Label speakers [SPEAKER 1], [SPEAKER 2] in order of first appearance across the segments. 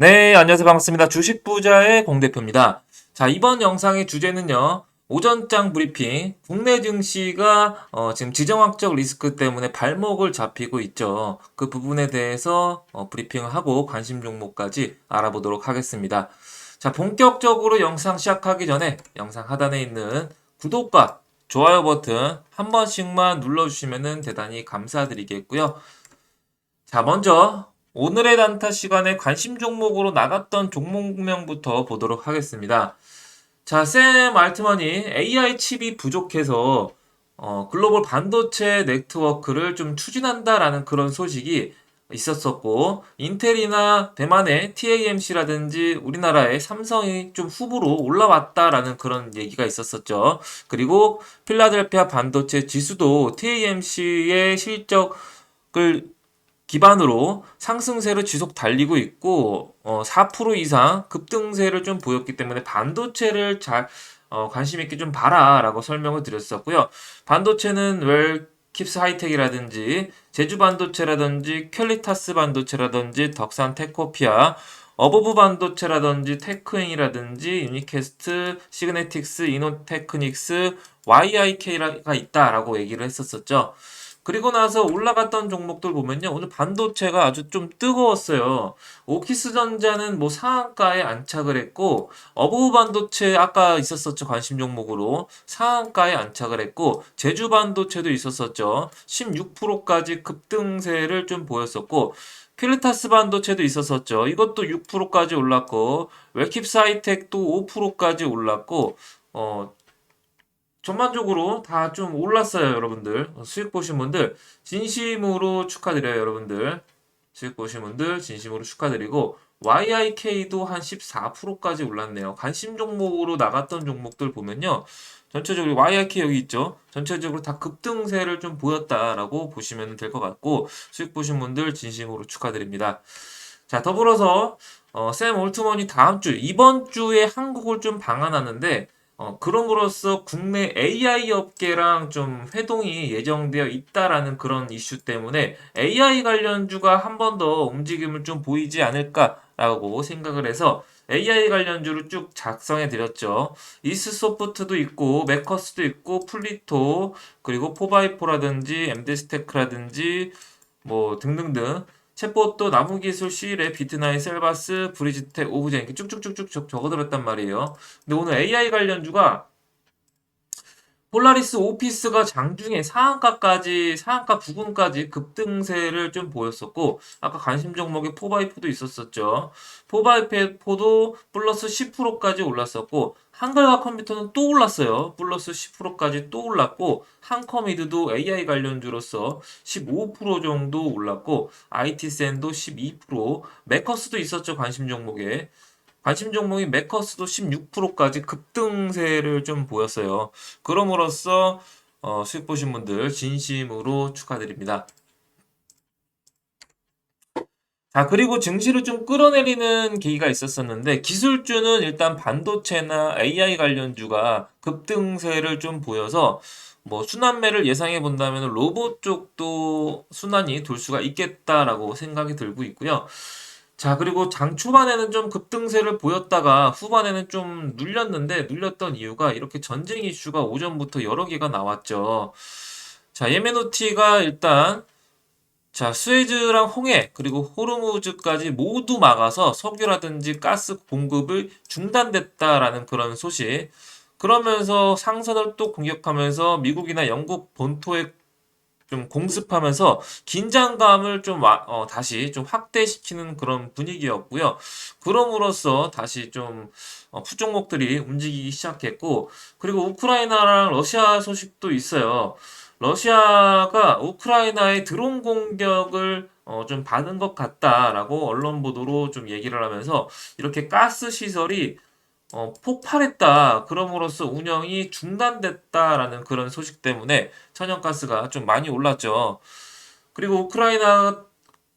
[SPEAKER 1] 네, 안녕하세요. 반갑습니다. 주식 부자의 공 대표입니다. 자, 이번 영상의 주제는요. 오전장 브리핑. 국내 증시가 어, 지금 지정학적 리스크 때문에 발목을 잡히고 있죠. 그 부분에 대해서 어, 브리핑을 하고 관심 종목까지 알아보도록 하겠습니다. 자, 본격적으로 영상 시작하기 전에 영상 하단에 있는 구독과 좋아요 버튼 한 번씩만 눌러주시면 대단히 감사드리겠고요. 자, 먼저 오늘의 단타 시간에 관심 종목으로 나갔던 종목명부터 보도록 하겠습니다. 자, 샘 알트만이 AI 칩이 부족해서 어, 글로벌 반도체 네트워크를 좀 추진한다라는 그런 소식이 있었었고, 인텔이나 대만의 TAMC라든지 우리나라의 삼성이 좀 후보로 올라왔다라는 그런 얘기가 있었었죠. 그리고 필라델피아 반도체 지수도 TAMC의 실적을 기반으로 상승세를 지속 달리고 있고 어, 4% 이상 급등세를 좀 보였기 때문에 반도체를 잘 어, 관심 있게 좀 봐라라고 설명을 드렸었고요. 반도체는 웰 킵스 하이텍이라든지 제주 반도체라든지 퀄리타스 반도체라든지 덕산 테코피아 어버브 반도체라든지 테크잉이라든지 유니캐스트, 시그네틱스, 이노테크닉스, YIK가 있다라고 얘기를 했었었죠. 그리고 나서 올라갔던 종목들 보면요. 오늘 반도체가 아주 좀 뜨거웠어요. 오키스 전자는 뭐 상한가에 안착을 했고, 어부 반도체 아까 있었었죠. 관심 종목으로. 상한가에 안착을 했고, 제주 반도체도 있었었죠. 16%까지 급등세를 좀 보였었고, 퀼리타스 반도체도 있었었죠. 이것도 6%까지 올랐고, 웰킵스 하이텍도 5%까지 올랐고, 어, 전반적으로 다 좀 올랐어요, 여러분들. 어, 수익 보신 분들 진심으로 축하드려요, 여러분들. 수익 보신 분들 진심으로 축하드리고 YIK도 한 14%까지 올랐네요. 관심 종목으로 나갔던 종목들 보면요. 전체적으로 YIK 여기 있죠. 전체적으로 다 급등세를 좀 보였다라고 보시면 될 것 같고 수익 보신 분들 진심으로 축하드립니다. 자, 더불어서 어, 샘 올트먼이 다음 주 이번 주에 한국을 좀 방한하는데 어, 그럼으로써 국내 AI 업계랑 좀 회동이 예정되어 있다라는 그런 이슈 때문에 AI 관련주가 한 번 더 움직임을 좀 보이지 않을까라고 생각을 해서 AI 관련주를 쭉 작성해 드렸죠. 이스소프트도 있고, 메커스도 있고, 플리토, 그리고 포바이포라든지, 엠데스테크라든지, 뭐 등등등 챗봇도 나무기술, 시일의 비트나이, 셀바스, 브리지텍, 오브젠 이렇게 쭉쭉쭉쭉 적어들었단 말이에요. 근데 오늘 AI 관련주가 폴라리스 오피스가 장중에 상한가까지 상한가 부근까지 급등세를 좀 보였었고 아까 관심 종목에 포바이프도 있었었죠. 포바이프도 플러스 10%까지 올랐었고 한글과 컴퓨터는 또 올랐어요. 플러스 10%까지 또 올랐고 한컴이드도 AI 관련주로서 15% 정도 올랐고 IT센도 12% 메커스도 있었죠. 관심 종목에. 관심 종목이 메커스도 16%까지 급등세를 좀 보였어요. 그럼으로써 어, 수익 보신 분들 진심으로 축하드립니다. 자, 그리고 증시를 좀 끌어내리는 계기가 있었었는데, 기술주는 일단 반도체나 AI 관련주가 급등세를 좀 보여서, 뭐, 순환매를 예상해 본다면 로봇 쪽도 순환이 돌 수가 있겠다라고 생각이 들고 있고요. 자, 그리고 장 초반에는 좀 급등세를 보였다가 후반에는 좀 눌렸는데 눌렸던 이유가 이렇게 전쟁 이슈가 오전부터 여러 개가 나왔죠. 자, 예멘후티가 일단 자, 스웨즈랑 홍해 그리고 호르무즈까지 모두 막아서 석유라든지 가스 공급을 중단됐다라는 그런 소식. 그러면서 상선을 또 공격하면서 미국이나 영국 본토에 좀 공습하면서 긴장감을 좀 와, 어, 다시 좀 확대시키는 그런 분위기였고요. 그럼으로써 다시 좀 어, 푸종목들이 움직이기 시작했고 그리고 우크라이나랑 러시아 소식도 있어요. 러시아가 우크라이나의 드론 공격을 어, 좀 받은 것 같다라고 언론 보도로 좀 얘기를 하면서 이렇게 가스 시설이 어, 폭발했다. 그럼으로써 운영이 중단됐다라는 그런 소식 때문에 천연가스가 좀 많이 올랐죠. 그리고 우크라이나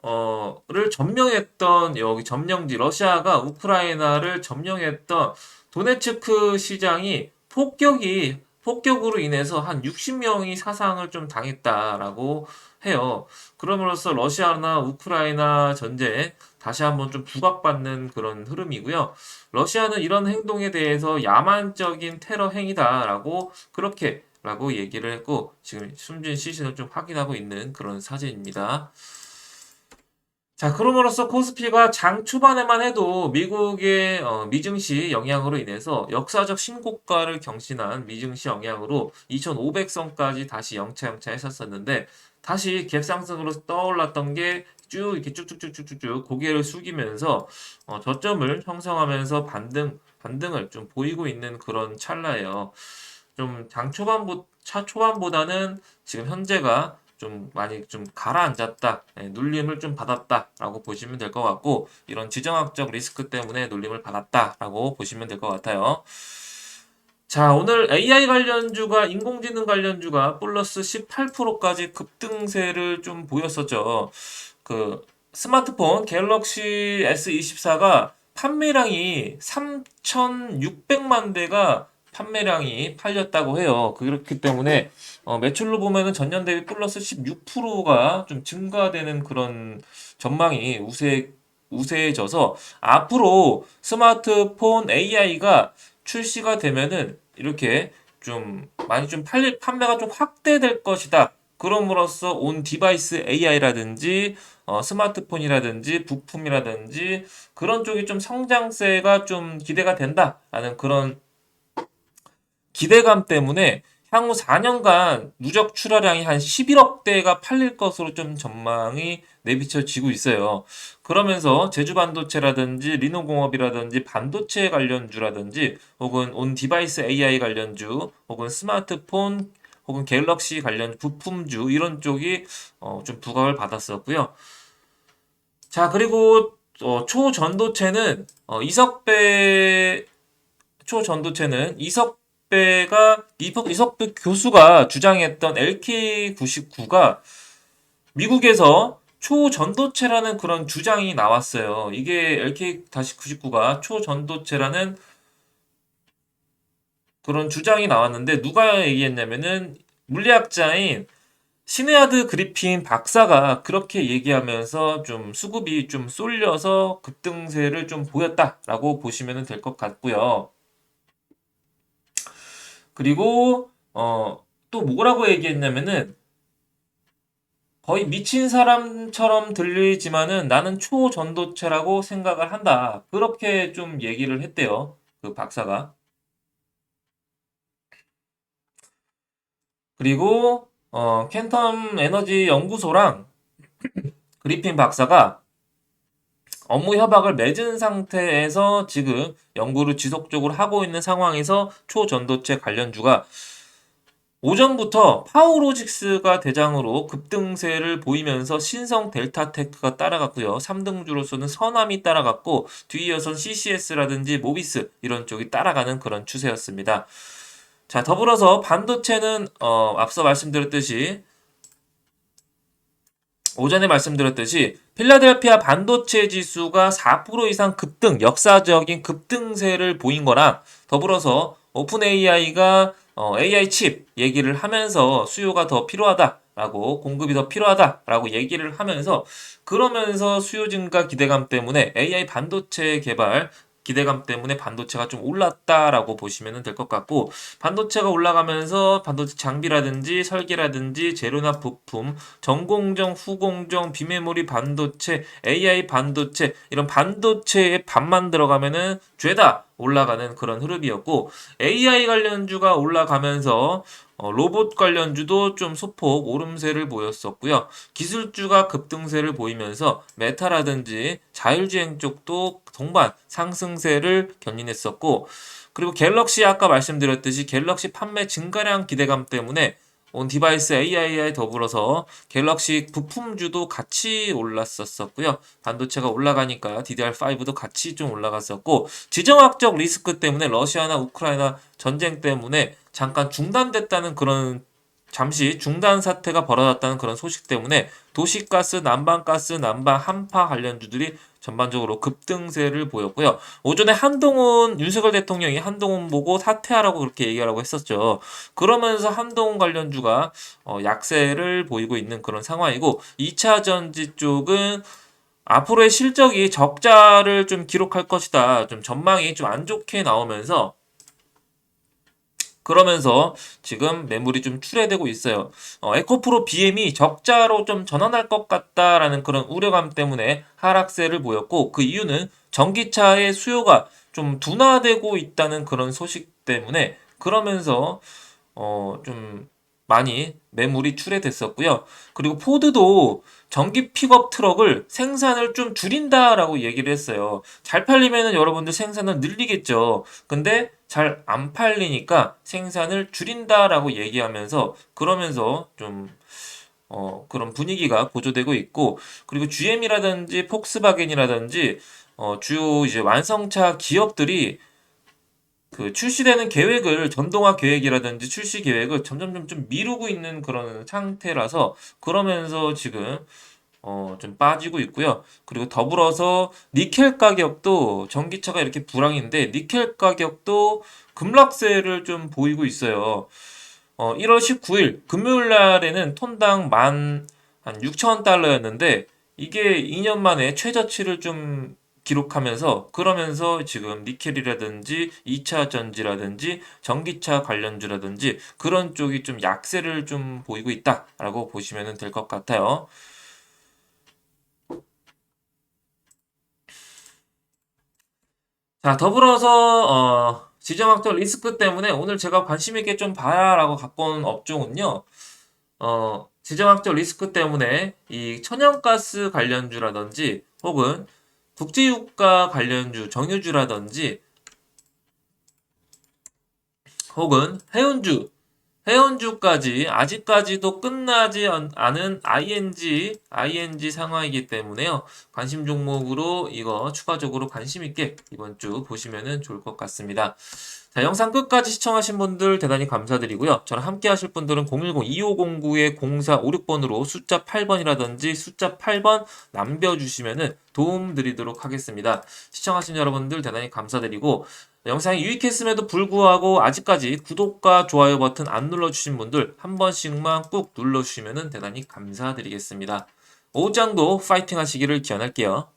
[SPEAKER 1] 어를 점령했던 여기 점령지 러시아가 우크라이나를 점령했던 도네츠크 시장이 폭격이 폭격으로 인해서 한 60명이 사상을 좀 당했다라고 해요. 그럼으로써 러시아나 우크라이나 전쟁 다시 한번 좀 부각받는 그런 흐름이고요. 러시아는 이런 행동에 대해서 야만적인 테러 행위다라고 그렇게 라고 얘기를 했고 지금 숨진 시신을 좀 확인하고 있는 그런 사진입니다. 자, 그럼으로써 코스피가 장 초반에만 해도 미국의 어, 미증시 영향으로 인해서 역사적 신고가를 경신한 미증시 영향으로 2,500선까지 다시 영차영차 했었었는데 다시 갭상승으로 떠올랐던 게 쭉 이렇게 쭉쭉쭉쭉쭉 고개를 숙이면서 어, 저점을 형성하면서 반등 반등을 좀 보이고 있는 그런 찰나예요. 좀 장 초반보 차 초반보다는 지금 현재가 좀 많이 좀 가라앉았다, 예, 눌림을 좀 받았다라고 보시면 될 것 같고 이런 지정학적 리스크 때문에 눌림을 받았다라고 보시면 될 것 같아요. 자, 오늘 AI 관련주가 인공지능 관련주가 플러스 18%까지 급등세를 좀 보였었죠. 그 스마트폰 갤럭시 S24가 판매량이 3,600만 대가 판매량이 팔렸다고 해요. 그렇기 때문에 어, 매출로 보면은 전년 대비 플러스 16%가 좀 증가되는 그런 전망이 우세 우세해져서 앞으로 스마트폰 AI가 출시가 되면은 이렇게 좀 많이 좀 팔릴 판매가 좀 확대될 것이다. 그럼으로써 온 디바이스 AI라든지 어, 스마트폰이라든지 부품이라든지 그런 쪽이 좀 성장세가 좀 기대가 된다라는 그런 기대감 때문에 향후 4년간 누적 출하량이 한 11억 대가 팔릴 것으로 좀 전망이 내비쳐지고 있어요. 그러면서 제주 반도체라든지 리노공업이라든지 반도체 관련주라든지 혹은 온 디바이스 AI 관련주 혹은 스마트폰 혹은 갤럭시 관련 부품주 이런 쪽이 어, 좀 부각을 받았었고요. 자 그리고 어, 초전도체는 어, 이석배 초전도체는 이석 이석배가 이석배 교수가 주장했던 LK99가 미국에서 초전도체라는 그런 주장이 나왔어요. 이게 LK-99가 초전도체라는 그런 주장이 나왔는데 누가 얘기했냐면은 물리학자인 시네아드 그리핀 박사가 그렇게 얘기하면서 좀 수급이 좀 쏠려서 급등세를 좀 보였다라고 보시면 될 것 같고요. 그리고 어, 또 뭐라고 얘기했냐면은 거의 미친 사람처럼 들리지만은 나는 초전도체라고 생각을 한다. 그렇게 좀 얘기를 했대요. 그 박사가. 그리고 어, 캔텀 에너지 연구소랑 그리핀 박사가 업무 협약을 맺은 상태에서 지금 연구를 지속적으로 하고 있는 상황에서 초전도체 관련주가 오전부터 파워로직스가 대장으로 급등세를 보이면서 신성 델타테크가 따라갔고요. 3등주로서는 서남이 따라갔고 뒤이어선 CCS라든지 모비스 이런 쪽이 따라가는 그런 추세였습니다. 자 더불어서 반도체는 어, 앞서 말씀드렸듯이 오전에 말씀드렸듯이 필라델피아 반도체 지수가 4% 이상 급등, 역사적인 급등세를 보인 거랑 더불어서 오픈 AI가 어, AI 칩 얘기를 하면서 수요가 더 필요하다라고 공급이 더 필요하다라고 얘기를 하면서 그러면서 수요 증가 기대감 때문에 AI 반도체 개발 기대감 때문에 반도체가 좀 올랐다라고 보시면 될 것 같고 반도체가 올라가면서 반도체 장비라든지 설계라든지 재료나 부품, 전공정, 후공정, 비메모리 반도체, AI 반도체 이런 반도체에 반만 들어가면은 죄다 올라가는 그런 흐름이었고 AI 관련주가 올라가면서 어, 로봇 관련주도 좀 소폭 오름세를 보였었고요. 기술주가 급등세를 보이면서 메타라든지 자율주행 쪽도 동반 상승세를 견인했었고 그리고 갤럭시 아까 말씀드렸듯이 갤럭시 판매 증가량 기대감 때문에 온 디바이스 AI에 더불어서 갤럭시 부품주도 같이 올랐었었고요. 반도체가 올라가니까 DDR5도 같이 좀 올라갔었고 지정학적 리스크 때문에 러시아나 우크라이나 전쟁 때문에 잠깐 중단됐다는 그런 잠시 중단 사태가 벌어졌다는 그런 소식 때문에 도시가스, 난방가스, 난방 한파 관련주들이 전반적으로 급등세를 보였고요. 오전에 한동훈 윤석열 대통령이 한동훈 보고 사퇴하라고 그렇게 얘기하라고 했었죠. 그러면서 한동훈 관련주가 어, 약세를 보이고 있는 그런 상황이고 2차 전지 쪽은 앞으로의 실적이 적자를 좀 기록할 것이다. 좀 전망이 좀 안 좋게 나오면서 그러면서 지금 매물이 좀 출회되고 있어요. 어, 에코프로 BM이 적자로 좀 전환할 것 같다라는 그런 우려감 때문에 하락세를 보였고 그 이유는 전기차의 수요가 좀 둔화되고 있다는 그런 소식 때문에 그러면서 어, 좀 많이 매물이 출회됐었고요. 그리고 포드도 전기 픽업 트럭을 생산을 좀 줄인다라고 얘기를 했어요. 잘 팔리면은 여러분들 생산을 늘리겠죠. 근데 잘 안 팔리니까 생산을 줄인다라고 얘기하면서 그러면서 좀 어, 그런 분위기가 고조되고 있고 그리고 GM이라든지 폭스바겐이라든지 어, 주요 이제 완성차 기업들이 그 출시되는 계획을 전동화 계획이라든지 출시 계획을 점점점 좀 미루고 있는 그런 상태라서 그러면서 지금 어, 좀 빠지고 있고요. 그리고 더불어서 니켈 가격도 전기차가 이렇게 불황인데 니켈 가격도 급락세를 좀 보이고 있어요. 어, 1월 19일 금요일 날에는 톤당 만 한 6천 달러였는데 이게 2년 만에 최저치를 좀 기록하면서 그러면서 지금 니켈이라든지 2차 전지라든지 전기차 관련주라든지 그런 쪽이 좀 약세를 좀 보이고 있다라고 보시면 될 것 같아요. 자, 더불어서 어, 지정학적 리스크 때문에 오늘 제가 관심 있게 좀 봐야라고 갖고 온 업종은요. 어, 지정학적 리스크 때문에 이 천연가스 관련주라든지 혹은 국제유가 관련주, 정유주라든지 혹은 해운주, 해운주까지 아직까지도 끝나지 않- 않은 ING, ING 상황이기 때문에요. 관심 종목으로 이거 추가적으로 관심 있게 이번 주 보시면 좋을 것 같습니다. 자, 영상 끝까지 시청하신 분들 대단히 감사드리고요. 저랑 함께 하실 분들은 010-2509-0456번으로 숫자 8번이라든지 숫자 8번 남겨주시면 도움 드리도록 하겠습니다. 시청하신 여러분들 대단히 감사드리고 영상이 유익했음에도 불구하고 아직까지 구독과 좋아요 버튼 안 눌러주신 분들 한 번씩만 꾹 눌러주시면 대단히 감사드리겠습니다. 오후장도 파이팅 하시기를 기원할게요.